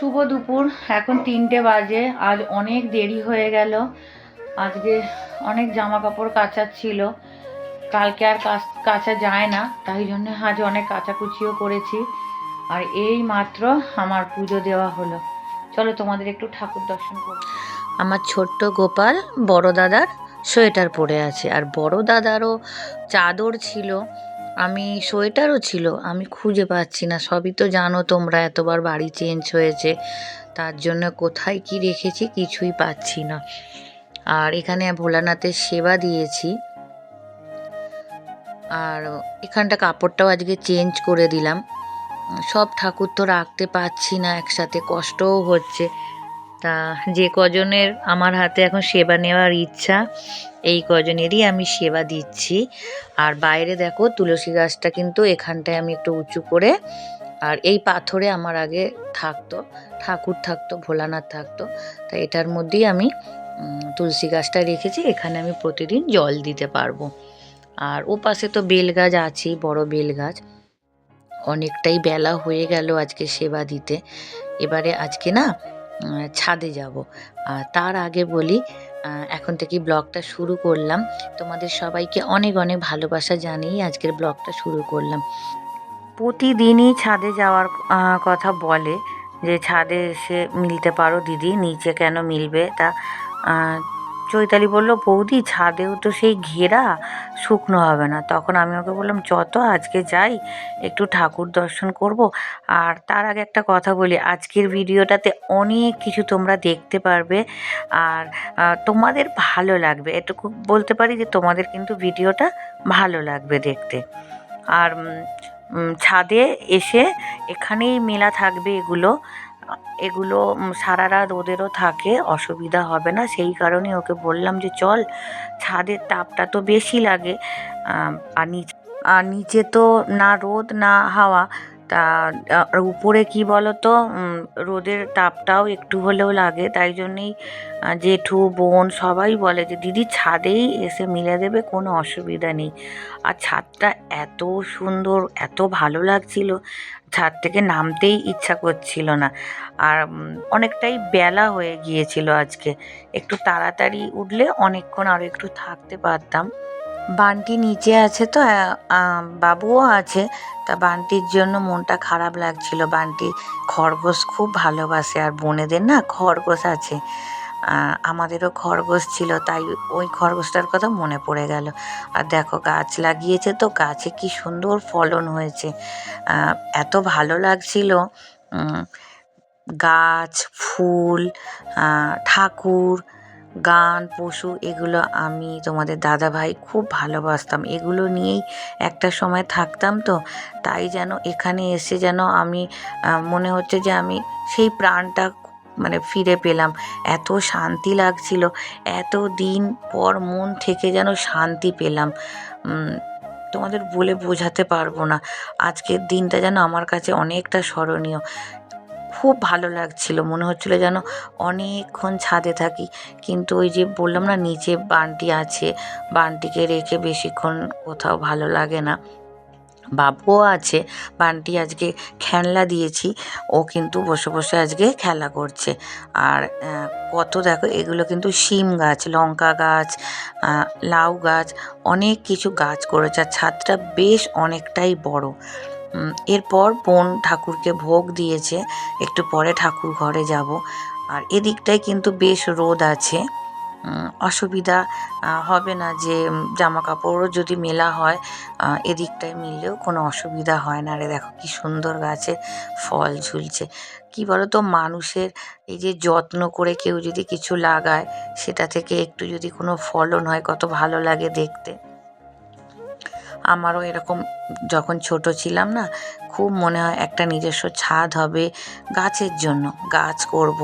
শুভ দুপুর। এখন তিনটে বাজে। আজ অনেক দেরি হয়ে গেল। আজকে অনেক জামা কাপড় কাচার ছিল। কালকে আর কাচ- কাচা যায় না। তাই জন্য আজ অনেক কাচাকুচিও করেছি। আর এই মাত্র আমার পুজো দেওয়া হলো। চলো তোমাদের একটু ঠাকুর দর্শন করো। আমার ছোট্ট গোপাল বড় দাদার সোয়েটার পরে আছে। আর বড় দাদারও চাদর ছিল। আমি সোয়েটারও ছিল, আমি খুঁজে পাচ্ছি না। সবই তো জানো তোমরা, এতবার বাড়ি চেঞ্জ হয়েছে। তার জন্য কোথায় কি রেখেছি কিছুই পাচ্ছি না। আর এখানে ভোলানাথের সেবা দিয়েছি। আর এখানটা কাপড়টাও আজকে চেঞ্জ করে দিলাম। সব ঠাকুর তো রাখতে পারছি না একসাথে, কষ্টও হচ্ছে। তা যে কজনের আমার হাতে এখন সেবা নেওয়ার ইচ্ছা, এই কজনেরই আমি সেবা দিচ্ছি। আর বাইরে দেখো, তুলসী গাছটা কিন্তু এখানটায় আমি একটু উঁচু করে, আর এই পাথরে আমার আগে থাকতো, ঠাকুর থাকতো, ভোলানাথ থাকতো। তা এটার মধ্যেই আমি তুলসী গাছটা রেখেছি, এখানে আমি প্রতিদিন জল দিতে পারব। আর ও পাশে তো বেল গাছ আছেই, বড় বেল গাছ। অনেকটাই বেলা হয়ে গেল আজকে সেবা দিতে। এবারে আজকে না ছাদে যাব। তার আগে বলি এখন থেকে ব্লগটা শুরু করলাম। তোমাদের সবাইকে অনেক অনেক ভালোবাসা জানিয়ে আজকের ব্লগটা শুরু করলাম। প্রতিদিনই ছাদে যাওয়ার কথা বলে যে ছাদে এসে মিলতে পারো দিদি, নিচে কেন মিলবে তা চৈতালি বলল, বৌদি, ছাদেও তো সেই ঘেরা, শুকনো হবে না। তখন আমি ওকে বললাম, যত, আজকে যাই, একটু ঠাকুর দর্শন করব। আর তার আগে একটা কথা বলি, আজকের ভিডিওটাতে অনেক কিছু তোমরা দেখতে পারবে, আর তোমাদের ভালো লাগবে। এটুকু বলতে পারি যে, তোমাদের কিন্তু ভিডিওটা ভালো লাগবে দেখতে। আর ছাদে এসে এখানেই মেলা থাকবে এগুলো। এগুলো সারা রাত ওদেরও থাকে, অসুবিধা হবে না। সেই কারণে ওকে বললাম যে, চল ছাদের তাপটা তো বেশি লাগে। আর নিচে আর নিচে তো না রোদ, না হাওয়া। তা উপরে কি বলো তো রোদের তাপটাও একটু হলেও লাগে, তাই জন্যেই জেঠু, বোন সবাই বলে যে, দিদি, ছাদেই এসে মিলে দেবে, কোনো অসুবিধা নেই। আর ছাদটা এত সুন্দর, এত ভালো লাগছিল, ছাদ থেকে নামতেই ইচ্ছা করছিল না। আর অনেকটাই বেলা হয়ে গিয়েছিল আজকে। একটু তাড়াতাড়ি উঠলে অনেকক্ষণ আরও একটু থাকতে পারতাম। বানটি নিচে আছে তো বাবুও আছে। তা বানটির জন্য মনটা খারাপ লাগছিল। বানটি খরগোশ খুব ভালোবাসে আর বোনেদের না খরগোশ আছে। আমাদেরও খরগোশ ছিল, তাই ওই খরগোশটার কথা মনে পড়ে গেল। আর দেখো গাছ লাগিয়েছে তো, গাছে কি সুন্দর ফলন হয়েছে। এত ভালো লাগছিল গাছ, ফুল ঠাকুর গান, পশু, এগুলো আমি তোমাদের দাদা ভাই খুব ভালোবাসতাম। এগুলো নিয়েই একটা সময় থাকতাম তো, তাই যেন এখানে এসে যেন আমি মনে হচ্ছে যে আমি সেই প্রাণটা মানে ফিরে পেলাম। এত শান্তি লাগছিল, এত দিন পর মন থেকে যেন শান্তি পেলাম। তোমাদের বলে বোঝাতে পারব না। আজকের দিনটা যেন আমার কাছে অনেকটা স্মরণীয়। খুব ভালো লাগছিল। মনে হচ্ছিল যেন অনেকক্ষণ ছাদে থাকি। কিন্তু ওই যে বললাম না, নিচে বানটি আছে। বানটিকে রেখে বেশিক্ষণ কোথাও ভালো লাগে না। বাবুও আছে। বানটি আজকে খেলনা দিয়েছি। ও কিন্তু বসে বসে আজকে খেলা করছে। আর কত দেখো, এগুলো কিন্তু শিম গাছ, লঙ্কা গাছ লাউ গাছ, অনেক কিছু গাছ করেছে। আর ছাদটা বেশ অনেকটাই বড়। এরপর বোন ঠাকুরকে ভোগ দিয়েছে, একটু পরে ঠাকুর ঘরে যাব। আর এদিকটায় কিন্তু বেশ রোদ আছে। অসুবিধা হবে না যে জামা কাপড়ও যদি মেলা হয় এদিকটায় মিললেও কোনো অসুবিধা হয় না। রে দেখো কি সুন্দর গাছে ফল ঝুলছে। কি বলো তো মানুষের এই যে যত্ন করে কেউ যদি কিছু লাগায়, সেটা থেকে একটু যদি কোনো ফলন হয়, কত ভালো লাগে দেখতে। আমারও এরকম যখন ছোট ছিলাম না, খুব মনে হয় একটা নিজস্ব ছাদ হবে গাছের জন্য। গাছ করব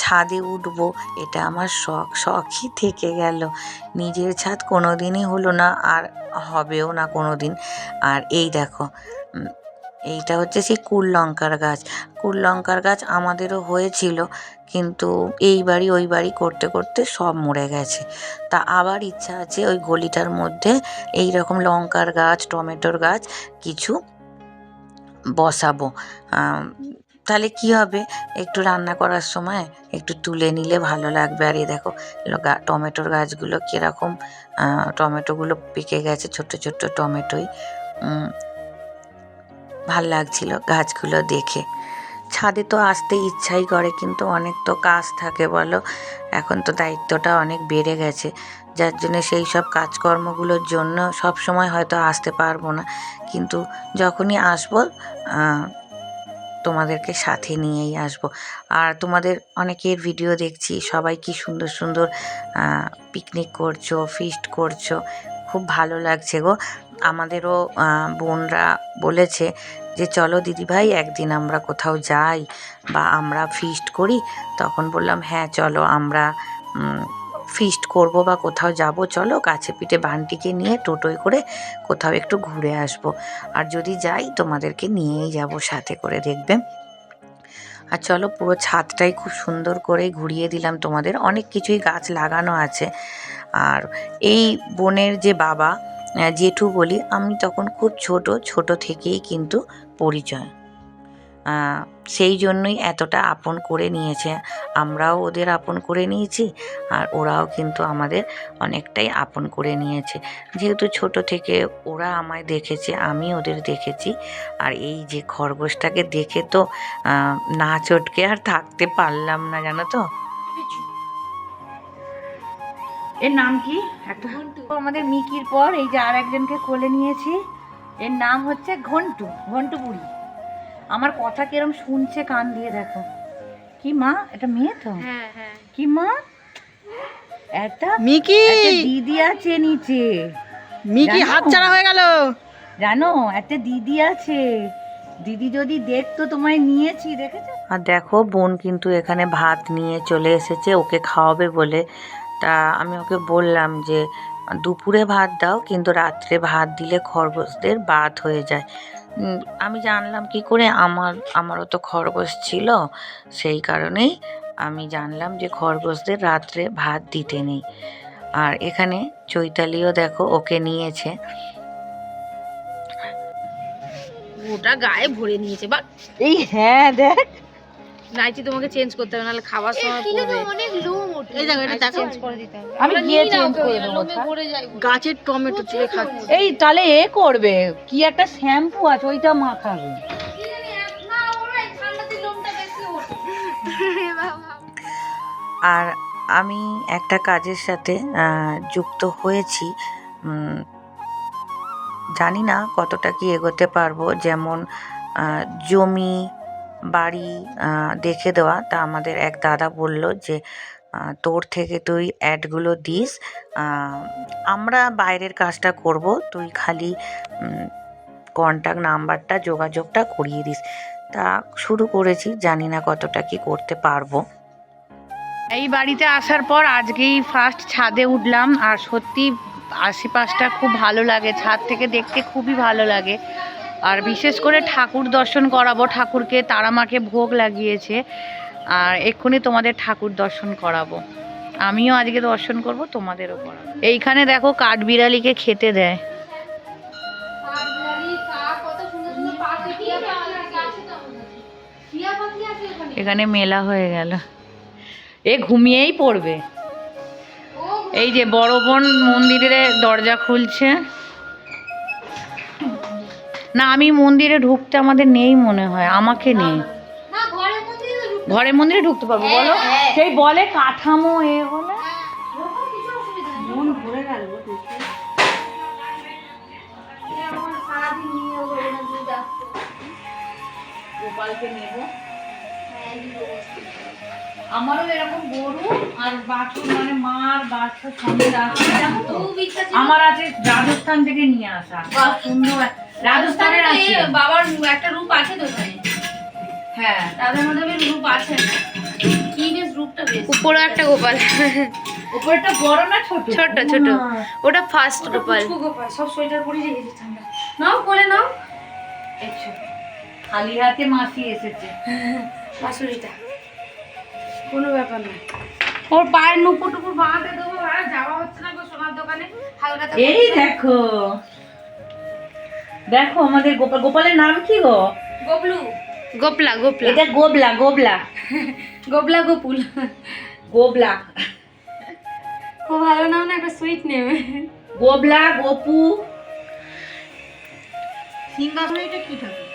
ছাদে উঠব, এটা আমার শখ। শখই থেকে গেল। নিজের ছাদ কোনো দিনই হলো না, আর হবেও না কোনো দিন আর এই দেখো এইটা হচ্ছে সেই কুল লঙ্কার গাছ। কুল লঙ্কার গাছ আমাদেরও হয়েছিল, কিন্তু এই বাড়ি ওই বাড়ি করতে করতে সব মরে গেছে। তা আবার ইচ্ছা আছে ওই গলিটার মধ্যে এই রকম লঙ্কার গাছ, টমেটোর গাছ কিছু বসাবো। তাহলে কি হবে? একটু রান্না করার সময় একটু তুলে নিলে ভালো লাগবে। আর এই দেখো টমেটোর গাছগুলো কীরকম টমেটোগুলো পেকে গেছে, ছোট্ট ছোট্ট টমেটোই। ভালো লাগছিল গাছগুলো দেখে। ছাদে তো আসতে ইচ্ছাই করে, কিন্তু অনেক তো কাজ থাকে বলো। এখন তো দায়িত্বটা অনেক বেড়ে গেছে। যার জন্য সেই সব কাজকর্মগুলোর জন্য সব সময় হয়তো আসতে পারব না। কিন্তু যখনই আসব তোমাদেরকে সাথে নিয়েই আসব। আর তোমাদের অনেকের ভিডিও দেখছি, সবাই কি সুন্দর সুন্দর পিকনিক করছ ফিস্ট করছ। খুব ভালো লাগছে গো। আমাদেরও বোনরা বলেছে যে চলো দিদিভাই, একদিন আমরা কোথাও যাই বা আমরা ফিস্ট করি, তখন বললাম হ্যাঁ চলো আমরা ফিস্ট করব বা কোথাও যাব, চলো কাছে পিঠে বানটিকে নিয়ে টোটোয় করে কোথাও একটু ঘুরে আসব। আর যদি যাই, তোমাদেরকে নিয়েই যাব সাথে করে, দেখবে? আর চলো পুরো ছাদটাই খুব সুন্দর করে ঘুরিয়ে দিলাম তোমাদের। অনেক কিছুই গাছ লাগানো আছে। আর এই বোনের যে বাবা জেঠু বলি, আমি তখন খুব ছোট ছোট থেকেই কিন্তু পরিচয়। সেই জন্যই এতটা আপন করে নিয়েছে। আমরাও ওদের আপন করে নিয়েছি, আর ওরাও কিন্তু আমাদের অনেকটাই আপন করে নিয়েছে। যেহেতু ছোট থেকে ওরা আমায় দেখেছে, আমি ওদের দেখেছি, আর এই যে খরগোশটাকে দেখে তো না চটকে আর থাকতে পারলাম না, জানো তো? এর নাম কি? একটা আমাদের মিকির পর এই যে আর একজনকে কোলে নিয়েছি। এর নাম হচ্ছে ঘন্টু ঘন্টু বুড়ি। আমার কথা কিরম শুনছে কান দিয়ে দেখো। কি মা? এটা মেয়ে তো? হ্যাঁ হ্যাঁ। কি মা? একটা মিকি! দিদি আছে নিচে। মিকি হাত ছাড়া হয়ে গেল। জানো? একটা দিদি আছে। দিদি যদি দেখতো তোমায় নিয়েছি দেখেছ? আর দেখো বোন কিন্তু এখানে ভাত নিয়ে চলে এসেছে ওকে খাওয়াবে বলে। তা আমি ওকে বললাম যে দুপুরে ভাত দাও কিন্তু রাত্রে ভাত দিলে খরগোশদের বাদ হয়ে যায়। আমি জানলাম কি করে আমার আমারও তো খরগোশ ছিল সেই কারণেই আমি জানলাম যে খরগোশদের রাত্রে ভাত দিতে নেই। আর এখানে চৈতালিও দেখো ওকে নিয়েছে। ওটা গায়ে ভরে নিয়েছে বা এই হ্যাঁ দেখ। নাইটি তোমাকে চেঞ্জ করতে হবে নাহলে খাবার সময় পড়বে। এই দেখো এটা দেখো। চেঞ্জ করে দিতে হবে। আমি গিয়ে চেঞ্জ করে দেবো গাছের টমেটো চুলে খাচ্ছে। এই তাহলে এ করবে। কি একটা শ্যাম্পু আছে ওইটা মাখাবে। আর আমি একটা কাজের সাথে যুক্ত হয়েছি। জানি না কতটা কি এগোতে পারব। যেমন জমি বাড়ি দেখে দেওয়া। তা আমাদের এক দাদা বলল যে তোর থেকে তুই অ্যাডগুলো দিস। আমরা বাইরের কাজটা করব। তুই খালি কন্ট্যাক্ট নাম্বারটা, যোগাযোগটা করিয়ে দিস। তা শুরু করেছি। জানি না কতটা কি করতে পারব। এই বাড়িতে আসার পর আজকেই ফার্স্ট ছাদে উঠলাম। আর সত্যি আশেপাশটা খুব ভালো লাগে। ছাদ থেকে দেখতে খুবই ভালো লাগে। আর বিশেষ করে ঠাকুর দর্শন করাবো, ঠাকুরকে তারা মাকে ভোগ লাগিয়েছে। আর এক্ষুনি তোমাদের ঠাকুর দর্শন করাবো। আমিও আজকে দর্শন করব তোমাদেরও করাবো এইখানে দেখো কাঠবিড়ালিকে খেতে দেয়। এখানে মেলা হয়ে গেল। এ ঘুমিয়েই পড়বে। এই যে বড় বোন মন্দিরে দরজা খুলছে। না আমি মন্দিরে ঢুকতে আমাদের নেই মনে হয় আমাকে নেই। ঘরে মন্দিরে ঢুকতে পারব বলো? সেই বলে কাঠামো এ নেব। আমারও এরকম গরু আর বাছুর মানে সঙ্গে রাখা আমার আছে রাজস্থান থেকে নিয়ে আসা। সুন্দর রাজস্থানের আছে। বাবার একটা রূপ আছে তো ওখানে হ্যাঁ। রাধা মাধবের রূপ আছে কি বেশ রূপটা বেশ। উপরে একটা গোপাল। উপরটা বড় না ছোট? ছোট, ছোট। ওটা ফার্স্ট গোপাল। গোপাল সব সোয়েটার পরে গেছে ঠান্ডা নাও কোলে নাও। এসো খালি হাতে মাসি এসেছে। বাসুরিটা কোনো ব্যাপার না। ওর পায়ের নুপুর টুপুর বাঁধতে দেবো আর যাওয়া হচ্ছে না গো সোনার দোকানে। হালকা এই দেখো। দেখো আমাদের গোপাল গোপালের নাম কি গো? গবলু গোপলা গোপলা। এটা গোবলা গোবলা। গোপলা গোপুল। গোবলা। খুব ভালো নাম না একটা সুইট নেম গোবলা গোপু। সিংহাসনে এটা কি থাকে?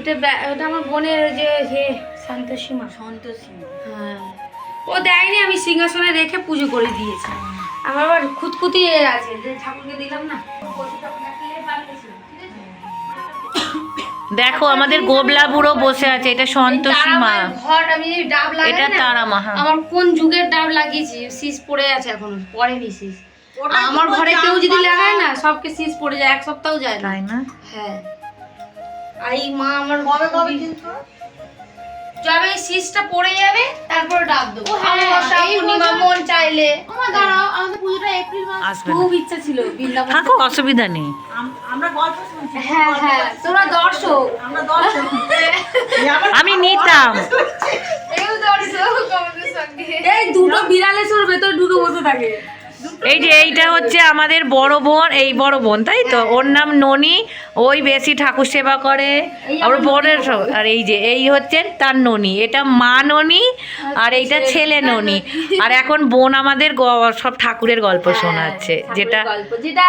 ওটা ব্যা- ওটা আমার বোনের যে হে সন্তোষীমা। সন্তোষী হ্যাঁ। ও দেয়নি আমি সিংহাসনে রেখে পুজো করে দিয়েছি। আমার আবার খুঁতখুতি এ আছে। যে ঠাকুরকে দিলাম না? দেখো আমাদের গোবলা বুড়ো বসে আছে এটা সন্তোষী মা। তারা আমার ঘর আমি যে ডাব লাগাই এটা তারা মা হ্যাঁ। আমার কোন যুগের ডাব লাগিয়েছি? শীষ পড়ে আছে এখন পড়েনি শীষ। আমার ঘরে কেউ যদি লাগায় না সবকে শীষ পড়ে যায় এক সপ্তাহ যায় না। তাই না? হ্যাঁ। আই মা আমার কবে কবে কিন্তু? যবে শীষটা পড়ে যাবে তারপর ডাব দেবো। অমাবস্যা, পূর্ণিমা মন চাইলে। আমার দাঁড়াও আমাদের পুজোটা এপ্রিল মাস খুব ইচ্ছা ছিল বৃন্দাবন থাকো অসুবিধা নেই। আমরা গল্প শুনছি হ্যাঁ হ্যাঁ তোরা দর্শক। আমরা দর্শক। আমি নিতাম। এই দর্শক আমাদের সঙ্গে। এই দুটো বিড়ালের ভেতর ঢুকে বসে থাকে। এই যে এইটা হচ্ছে আমাদের বড় বোন এই বড় বোন তাই তো? ওর নাম ননি ওই বেশি ঠাকুর সেবা করে। আবার বোনের আর এই যে এই হচ্ছে তার ননি। এটা মা ননি আর এইটা ছেলে ননি। আর এখন বোন আমাদের সব ঠাকুরের গল্প শোনাচ্ছে হ্যাঁ, যেটা যেটা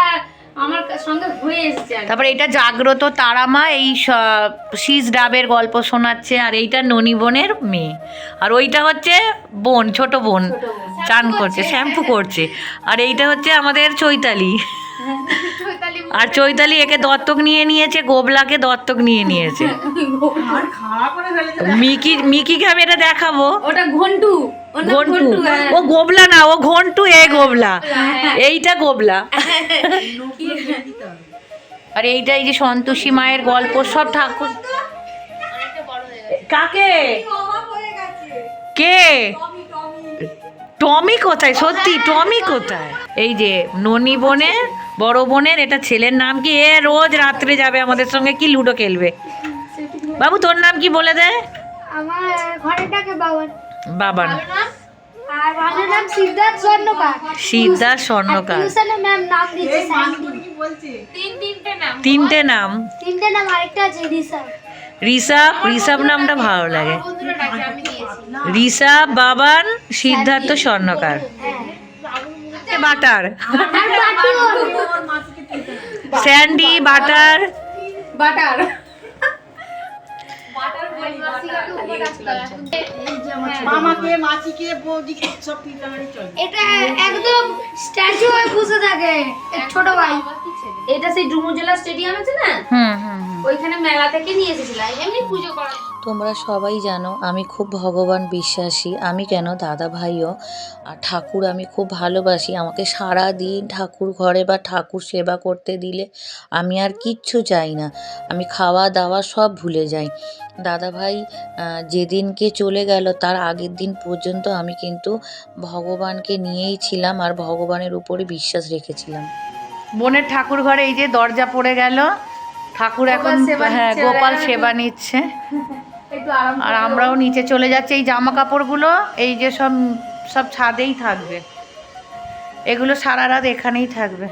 আমার সঙ্গে হয়ে এসেছে তারপর এটা জাগ্রত তারামা এই শীষ ডাবের গল্প শোনাচ্ছে আর এইটা ননি বোনের মেয়ে। আর ওইটা হচ্ছে বোন ছোট বোন ছোট বোন। চান করছে শ্যাম্পু করছে। আর এইটা হচ্ছে আমাদের চৈতালি। আর চৈতালি একে দত্তক নিয়ে নিয়েছে গোবলাকে দত্তক নিয়ে নিয়েছে। মিকি মিকিকে আমি এটা দেখাবো। ওটা ঘন্টু ঘন্টু। হ্যাঁ। ও গোবলা না ও ঘন্টু এ গোবলা। এইটা গোবলা। আর এইটা এই যে সন্তোষী মায়ের গল্প সব ঠাকুর কাকে? কে? টমি কোথায়? সত্যি টমি কোথায়? এই যে ননি বোনের বড় বোনের এটা ছেলের নাম কি? এ রোজ রাত্রে যাবে আমাদের সঙ্গে কি লুডো খেলবে? বাবু তোর নাম কি বলে দে? আমার ঘরেটাকে বাবার বাবার আর সিদ্ধার্থ স্বর্ণকার। সিদ্ধার্থ স্বর্ণকার। টিউশনে ম্যাম নাম দিচ্ছে কি বলছে? তিনটে নাম। তিনটে নাম। আরেকটা আছে রিসা ঋষভ ঋষভ নামটা ভালো লাগে। Rishabh Baban Siddharth Swarnakar. Butter. Sandy butter. Butter. মামাকে মাসিকে বৌদিকে সব এটা একদম স্ট্যাচু হয়ে বসে থাকে। ছোট ভাই। এটা সেই ডুমুজলা স্টেডিয়াম আছে না? হুম হুম। ওইখানে মেলা থেকে নিয়ে এসেছিলাম এমনি পুজো করা। তোমরা সবাই জানো আমি খুব ভগবান বিশ্বাসী। আমি কেন দাদা ভাইও? আর ঠাকুর আমি খুব ভালোবাসি। আমাকে সারা দিন ঠাকুর ঘরে বা ঠাকুর সেবা করতে দিলে আমি আর কিচ্ছু চাই না। আমি খাওয়া দাওয়া সব ভুলে যাই। দাদা ভাই যেদিনকে চলে গেল তার আগের দিন পর্যন্ত আমি কিন্তু ভগবানকে নিয়েই ছিলাম আর ভগবানের উপরে বিশ্বাস রেখেছিলাম। বোনের ঠাকুর ঘরে এই যে দরজা পড়ে গেল ঠাকুর এখন হ্যাঁ গোপাল সেবা নিচ্ছে। আর আমরাও নিচে চলে যাচ্ছি এই জামা কাপড়গুলো এই যে সব সব ছাদেই থাকবে। এগুলো সারা রাত এখানেই থাকবে।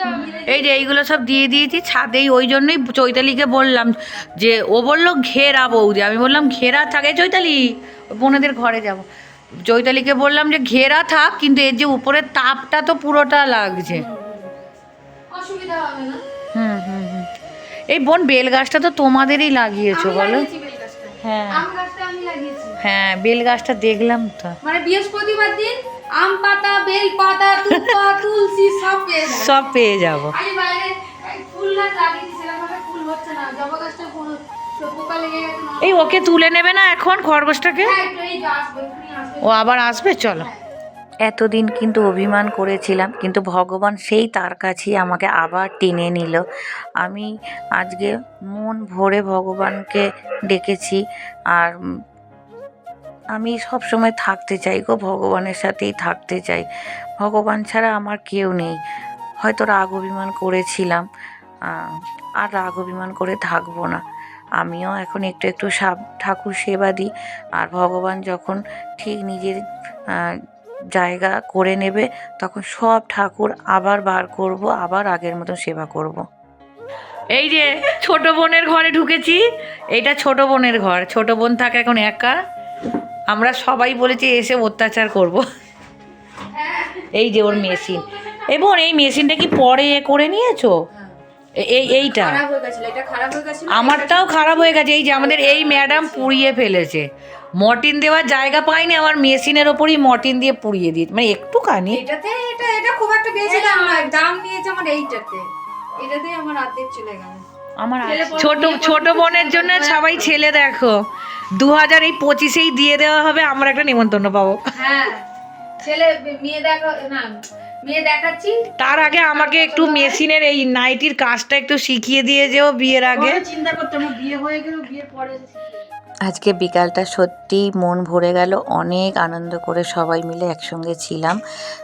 না। এই যে এইগুলো সব দিয়ে দিয়েছি ছাদেই ওই জন্যই চৈতালিকে বললাম যে ও বলল ঘেরা বৌদি আমি বললাম ঘেরা থাকে চৈতালি? বোনেদের ঘরে যাব। চৈতালিকে বললাম যে ঘেরা থাক কিন্তু এর যে উপরের তাপটা তো পুরোটা লাগছে। এই বোন বেল গাছটা তো তোমাদেরই লাগিয়েছো বলো। হ্যাঁ হ্যাঁ। বেল গাছটা দেখলাম তো। মানে বৃহস্পতিবার দিন আম পাতা বেল পাতা তুলপা তুলসী সব পেয়ে সব পেয়ে যাব। আমি বাইরে এই ফুল গাছ লাগিয়েছি সেরকম ভাবে ফুল হচ্ছে না। ফুল না এই ওকে তুলে নেবে না এখন খরগোশটাকে? হ্যাঁ ও আবার আসবে? চলো। এতদিন কিন্তু অভিমান করেছিলাম, কিন্তু ভগবান সেই তার কাছেই আমাকে আবার টেনে নিল। আমি আজকে মন ভরে ভগবানকে ডেকেছি আর আমি সব সময় থাকতে চাই গো, ভগবানের সাথেই থাকতে চাই। ভগবান ছাড়া আমার কেউ নেই। হয়তো রাগ অভিমান করেছিলাম আর রাগ অভিমান করে থাকব না। আমিও এখন একটু একটু সাব ঠাকুর সেবা দিই আর ভগবান যখন ঠিক নিজের জায়গা করে নেবে তখন সব ঠাকুর আবার বার করব আবার আগের মতো সেবা করব। এই যে ছোট বোনের ঘরে ঢুকেছি এইটা ছোট বোনের ঘর ছোট বোন থাকে এখন একা। আমরা সবাই বলেছি এসে অত্যাচার করব। এই যে ওর মেশিন। এই বোন এই মেশিনটা কি পরে এ করে নিয়েছো? এই এইটা। হয়ে এটা হয়ে আমারটাও খারাপ হয়ে গেছে। এই যে আমাদের এই ম্যাডাম পুড়িয়ে ফেলেছে। মর্টিন দেওয়ার জায়গা পাইনি আমার মেশিনের ওপরই মর্টিন দিয়ে পুড়িয়ে দিয়েছে। মানে একটুখানি। এটাতে এটা এটা খুব একটা বেশি দাম নয় দাম নিয়েছে আমার এইটাতে। এটাতে আমার অর্ধেক চলে গেল। আমার ছোট ছোট বোনের জন্য সবাই ছেলে দেখো। দু হাজার এই পঁচিশেই দিয়ে দেওয়া হবে আমরা একটা নিমন্ত্রণ পাবো। হ্যাঁ ছেলে মেয়ে দেখা না মেয়ে দেখাচ্ছি। তার আগে আমাকে একটু মেশিনের এই নাইটির কাজটা একটু শিখিয়ে দিয়ে যেও বিয়ের আগে। চিন্তা করতে আমার বিয়ে হয়ে গেল বিয়ের পরে আজকে বিকালটা সত্যিই মন ভরে গেল। অনেক আনন্দ করে সবাই মিলে একসঙ্গে ছিলাম।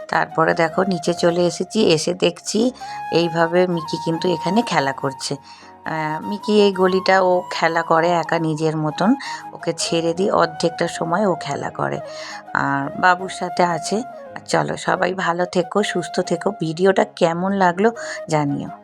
তারপরে দেখো, নিচে চলে এসেছি, এসে দেখছি এইভাবে মিকি কিন্তু এখানে খেলা করছে। মিকি এই গলিটা ও খেলা করে একা নিজের মতন। ওকে ছেড়ে দিই, অর্ধেকটা সময় ও খেলা করে। আর বাবুর সাথে আছে। চলো সবাই ভালো থেকো, সুস্থ থেকো। ভিডিওটা কেমন লাগল জানিও।